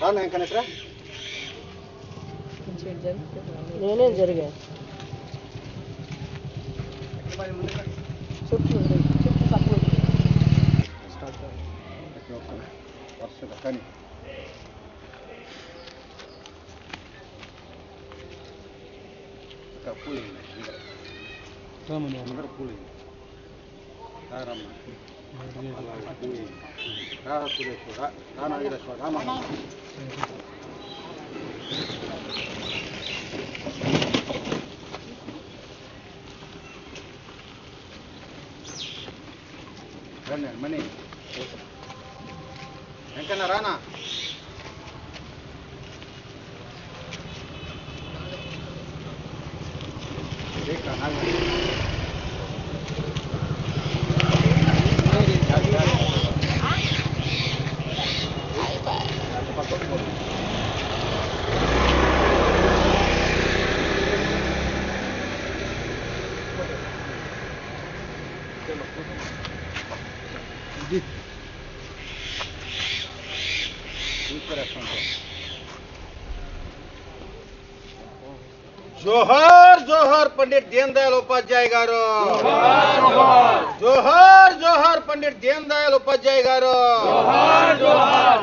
రాను వెంకటేశ్వర నేనేం జరిగా చుట్టూ చుట్టూ తక్కువ వరుసగా కానీ అక్కడ పూలు అందరూ పూలు రారమ్మ పూలు రా సురేశ్వర రా నాగేశ్వర రామమ్మ రండి మణి వెంకన్న రానా రేఖ నాగమణి జోహార్ జోహార్ పండిట్ దీన్ దయాల్ ఉపాధ్యాయ గారు జోహార్ జోహార్ పండిట్ దీన్ దయాల్ ఉపాధ్యాయ గారు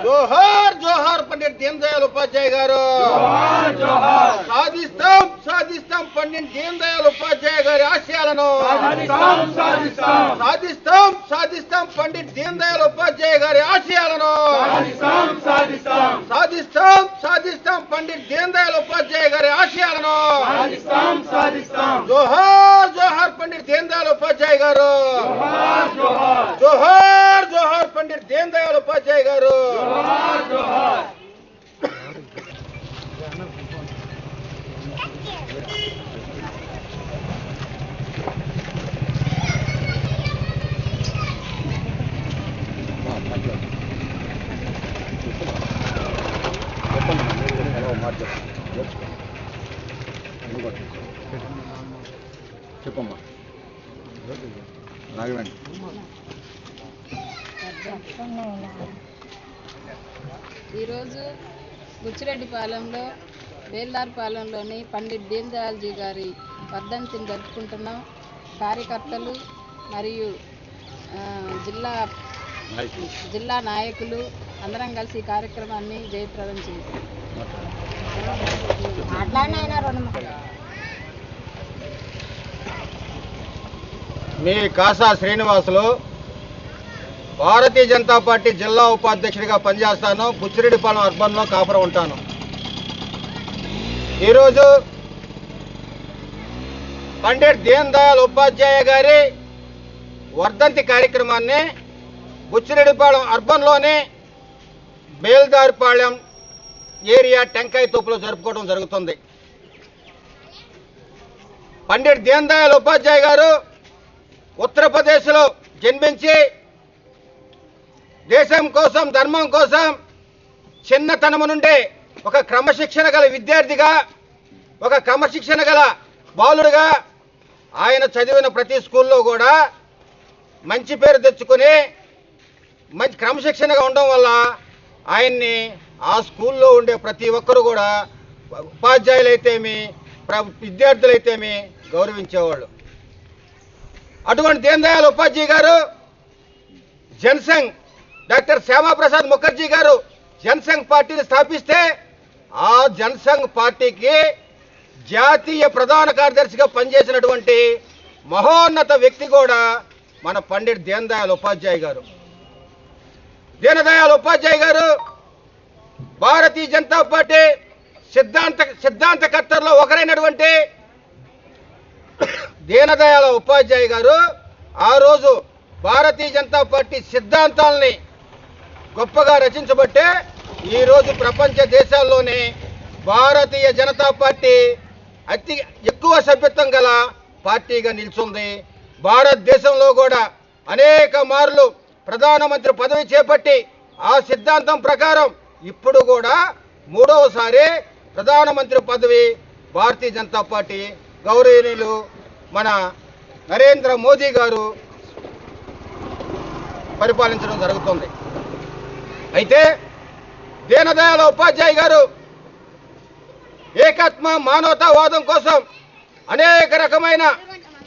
జోహార్ జోహార్ పండిట్ దీన్ దయాల్ ఉపాధ్యాయ గారు సాధిస్తాం సాధిస్తాం పండిట్ దీన్ దయాల్ ఉపాధ్యాయ గారి ఆశయాలను సాధిస్తాం సాధిస్తాం పండిట్ దీన్ దయాల్ ఉపాధ్యాయ గారి ఆశయాలను సాధిస్తాం. సాధిస్తాం పండిట్ దీన్ దయాల్ ఉపాధ్యాయ గారి ఆశయాలను జోహార్ జోహార్ పండిట్ దీన్ దయాల్ ఉపాధ్యాయ గారు జోహార్ జోహార్ పండిట్ దీన్ దయాల్ ఉపాధ్యాయ గారు చెప్పమ్మా రాఘవేంద్ర ఈరోజు బుచ్చిరెడ్డిపాలెంలో వేల్దార్పాలెంలోని పండిట్ దీన్ దయాల్జీ గారి వర్ధంతిని జరుపుకుంటున్నాం. కార్యకర్తలు మరియు జిల్లా జిల్లా నాయకులు అందరం కలిసి ఈ కార్యక్రమాన్ని జయప్రదం చేశాం. మీ కాసా శ్రీనివాసులు భారతీయ జనతా పార్టీ జిల్లా ఉపాధ్యక్షుడిగా పనిచేస్తాను. బుచ్చిరెడ్డిపాలెం అర్బన్లో కాపురం ఉంటాను. ఈరోజు పండిట్ దీన్ దయాళ్ ఉపాధ్యాయ గారి వర్ధంతి కార్యక్రమాన్ని బుచ్చిరెడ్డిపాలెం అర్బన్లోని బేల్దారిపాళెం ఏరియా టెంకాయ తోపులో జరుపుకోవడం జరుగుతుంది. పండిట్ దీన్ దయాళ్ ఉపాధ్యాయ గారు ఉత్తరప్రదేశ్లో జన్మించి దేశం కోసం ధర్మం కోసం చిన్నతనము నుండే ఒక క్రమశిక్షణ గల విద్యార్థిగా ఒక క్రమశిక్షణ గల బాలుడుగా ఆయన చదివిన ప్రతి స్కూల్లో కూడా మంచి పేరు తెచ్చుకొని మంచి క్రమశిక్షణగా ఉండడం వల్ల ఆయన్ని ఆ స్కూల్లో ఉండే ప్రతి ఒక్కరు కూడా ఉపాధ్యాయులైతేమి ప్ర విద్యార్థులైతేమి గౌరవించేవాళ్ళు. అటువంటి దీన్ దయాల్ ఉపాధ్యాయ గారు జనసంఘ్ డాక్టర్ శ్యామాప్రసాద్ ముఖర్జీ గారు జనసంఘ్ పార్టీని స్థాపిస్తే ఆ జనసంఘ్ పార్టీకి జాతీయ ప్రధాన కార్యదర్శిగా పనిచేసినటువంటి మహోన్నత వ్యక్తి కూడా మన పండిట్ దీన్ ఉపాధ్యాయ గారు. దీనదయాల్ ఉపాధ్యాయ గారు భారతీయ జనతా పార్టీ సిద్ధాంత సిద్ధాంతకర్తల్లో ఒకరైనటువంటి దీనదయాళ ఉపాధ్యాయ గారు ఆ రోజు భారతీయ జనతా పార్టీ సిద్ధాంతాలని గొప్పగా రచించబట్టే ఈరోజు ప్రపంచ దేశాల్లోనే భారతీయ జనతా పార్టీ అతి ఎక్కువ సభ్యత్వం గల పార్టీగా నిల్చుంది. భారతదేశంలో కూడా అనేక మార్లు ప్రధానమంత్రి పదవి చేపట్టి ఆ సిద్ధాంతం ప్రకారం ఇప్పుడు కూడా మూడవసారి ప్రధానమంత్రి పదవి భారతీయ జనతా పార్టీ గౌరవనీయులు మన నరేంద్ర మోదీ గారు పరిపాలించడం జరుగుతుంది. అయితే దీనదయాళ ఉపాధ్యాయ గారు ఏకాత్మ మానవతావాదం కోసం అనేక రకమైన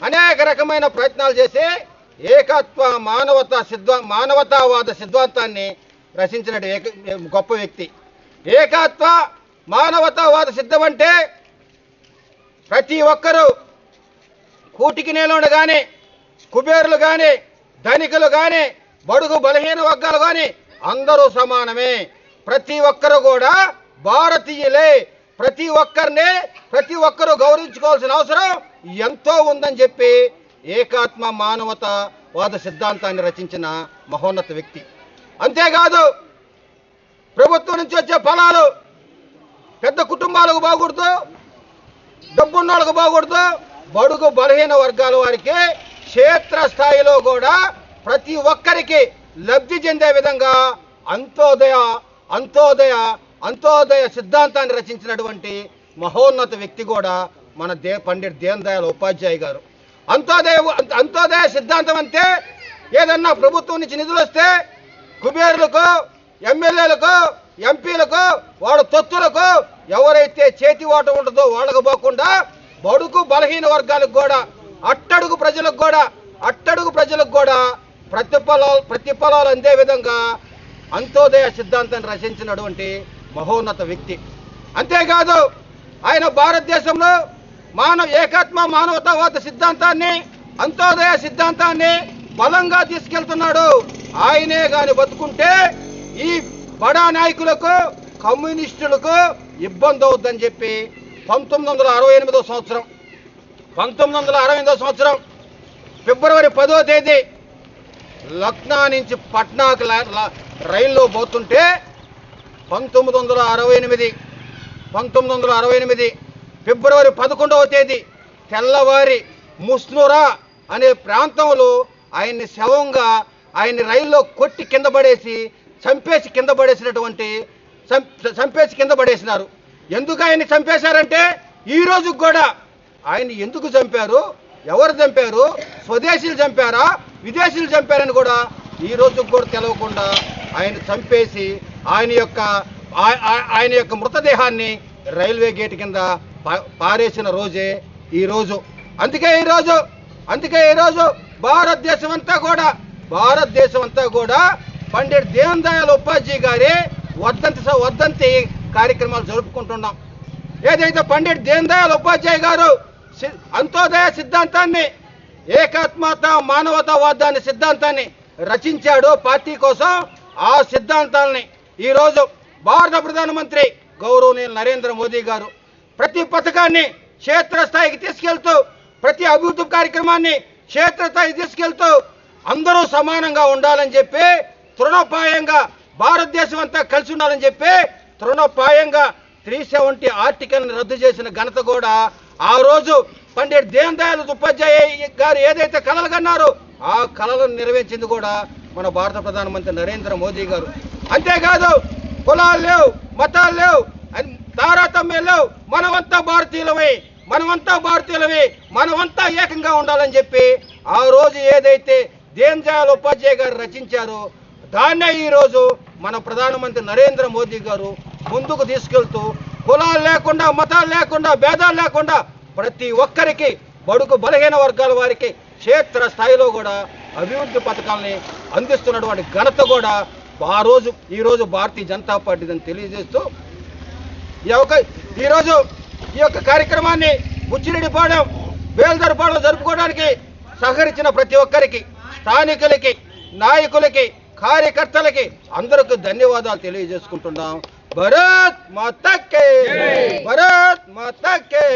అనేక రకమైన ప్రయత్నాలు చేసి ఏకత్వ మానవత సిద్ధ మానవతావాద సిద్ధాంతాన్ని రచించిన ఏక గొప్ప వ్యక్తి. ఏకత్వ మానవతావాద సిద్ధం అంటే ప్రతి ఒక్కరూ కూటికి నేలుండగానే కుబేరులు కానీ ధనికులు కానీ బడుగు బలహీన వర్గాలు కానీ అందరూ సమానమే. ప్రతి ఒక్కరు కూడా భారతీయులే. ప్రతి ఒక్కరిని ప్రతి ఒక్కరూ గౌరవించుకోవాల్సిన అవసరం ఎంతో ఉందని చెప్పి ఏకాత్మ మానవత వాద సిద్ధాంతాన్ని రచించిన మహోన్నత వ్యక్తి. అంతేకాదు ప్రభుత్వం నుంచి వచ్చే ఫలాలు పెద్ద కుటుంబాలకు బాగూడదు డబ్బున్న వాళ్ళకు బాగూడదు బడుగు బలహీన వర్గాల వారికి క్షేత్రస్థాయిలో కూడా ప్రతి ఒక్కరికి లబ్ధి చెందే విధంగా అంత్యోదయ అంత్యోదయ అంత్యోదయ సిద్ధాంతాన్ని రచించినటువంటి మహోన్నత వ్యక్తి కూడా మన దే పండిట్ దీన్ దయాళ్ ఉపాధ్యాయ గారు. అంత్యోదయ అంత్యోదయ సిద్ధాంతం అంటే ఏదన్నా ప్రభుత్వం నుంచి నిధులు వస్తే కుబేరులకు ఎమ్మెల్యేలకు ఎంపీలకు వాళ్ళ తొత్తులకు ఎవరైతే చేతి ఓట ఉంటుందో వాళ్ళకు పోకుండా బడుగు బలహీన వర్గాలకు కూడా అట్టడుగు ప్రజలకు కూడా అట్టడుగు ప్రజలకు కూడా ప్రతిఫలాలు ప్రతిఫలాలు అందే విధంగా అంత్యోదయ సిద్ధాంతాన్ని రచించినటువంటి మహోన్నత వ్యక్తి. అంతేకాదు ఆయన భారతదేశంలో మానవ ఏకాత్మ మానవతావాద సిద్ధాంతాన్ని అంత్యోదయ సిద్ధాంతాన్ని బలంగా తీసుకెళ్తున్నాడు. ఆయనే కాని బతుకుంటే ఈ బడా నాయకులకు కమ్యూనిస్టులకు ఇబ్బంది అవుద్దని చెప్పి పంతొమ్మిది వందల అరవై ఎనిమిదో సంవత్సరం పంతొమ్మిది వందల అరవై ఎనిమిదో సంవత్సరం ఫిబ్రవరి పదో తేదీ లక్నా నుంచి పట్నాకు లా- రైల్లో పోతుంటే పంతొమ్మిది వందల అరవై ఎనిమిది పంతొమ్మిది వందల అరవై ఎనిమిది ఫిబ్రవరి పదకొండవ తేదీ తెల్లవారి ముస్నురా అనే ప్రాంతంలో ఆయన్ని శవంగా ఆయన్ని రైల్లో కొట్టి కింద పడేసి చంపేసి కింద పడేసినటువంటి చంపేసి కింద పడేసినారు. ఎందుకు ఆయన్ని చంపేశారంటే ఈ రోజు కూడా ఆయన్ని ఎందుకు చంపారు? ఎవరు చంపారు? స్వదేశీలు చంపారా? విదేశీయులు చంపారని కూడా ఈ రోజు కూడా తెలవకుండా ఆయన చంపేసి ఆయన యొక్క ఆ- ఆయన యొక్క మృతదేహాన్ని రైల్వే గేట్ కింద పారేసిన రోజే ఈ రోజు. అందుకే ఈ రోజు అందుకే ఈ రోజు భారతదేశం అంతా కూడా భారతదేశం అంతా కూడా పండిట్ దీన్ దయాళ్ ఉపాధ్యాయ గారి వర్ధంతి వర్ధంతి కార్యక్రమాలు జరుపుకుంటున్నాం. ఏదైతే పండిట్ దీన్ దయాళ్ ఉపాధ్యాయ గారు సి- అంత్యోదయ సిద్ధాంతాన్ని ఏకాత్మత మానవతావాదాన్ని సిద్ధాంతాన్ని రచించాడు పార్టీ కోసం ఆ సిద్ధాంతాలని ఈరోజు భారత ప్రధానమంత్రి గౌరవనీయులు నరేంద్ర మోదీ గారు ప్రతి పథకాన్ని క్షేత్రస్థాయికి తీసుకెళ్తూ ప్రతి అభివృద్ధి కార్యక్రమాన్ని క్షేత్రస్థాయికి తీసుకెళ్తూ అందరూ సమానంగా ఉండాలని చెప్పి తృణోపాయంగా భారతదేశం అంతా కలిసి ఉండాలని చెప్పి తృణోపాయంగా త్రీ సెవెంటీ ఆర్టికల్ రద్దు చేసిన ఘనత కూడా ఆ రోజు పండిట్ దీన్ దయాళ్ ఉపాధ్యాయ గారు ఏదైతే కలలు కన్నారు ఆ కళలను నెరవేర్చింది కూడా మన భారత ప్రధానమంత్రి నరేంద్ర మోదీ గారు. అంతేకాదు కులాలు లేవు మతాలు లేవు తారతమ్యం లేవు మనమంతా భారతీయులమే మనమంతా భారతీయులమే మనమంతా ఏకంగా ఉండాలని చెప్పి ఆ రోజు ఏదైతే దీన్ దయాళ్ ఉపాధ్యాయ గారు రచించారో దాన్నే ఈరోజు మన ప్రధానమంత్రి నరేంద్ర మోదీ గారు ముందుకు తీసుకెళ్తూ కులాలు లేకుండా మతాలు లేకుండా భేదాలు లేకుండా ప్రతి ఒక్కరికి బడుగు బలహీన వర్గాల వారికి క్షేత్ర స్థాయిలో కూడా అభివృద్ధి పథకాలని అందిస్తున్నటువంటి ఘనత కూడా ఆ రోజు ఈరోజు భారతీయ జనతా పార్టీదని తెలియజేస్తూ ఈ యొక్క ఈరోజు ఈ యొక్క కార్యక్రమాన్ని బుచ్చిరెడ్డిపాడెం బేల్దరపాడెం జరుపుకోవడానికి సహకరించిన ప్రతి ఒక్కరికి స్థానికులకి నాయకులకి కార్యకర్తలకి అందరికి ధన్యవాదాలు తెలియజేసుకుంటున్నాం. భరత్ మాతకే! భరత్ మాతకే!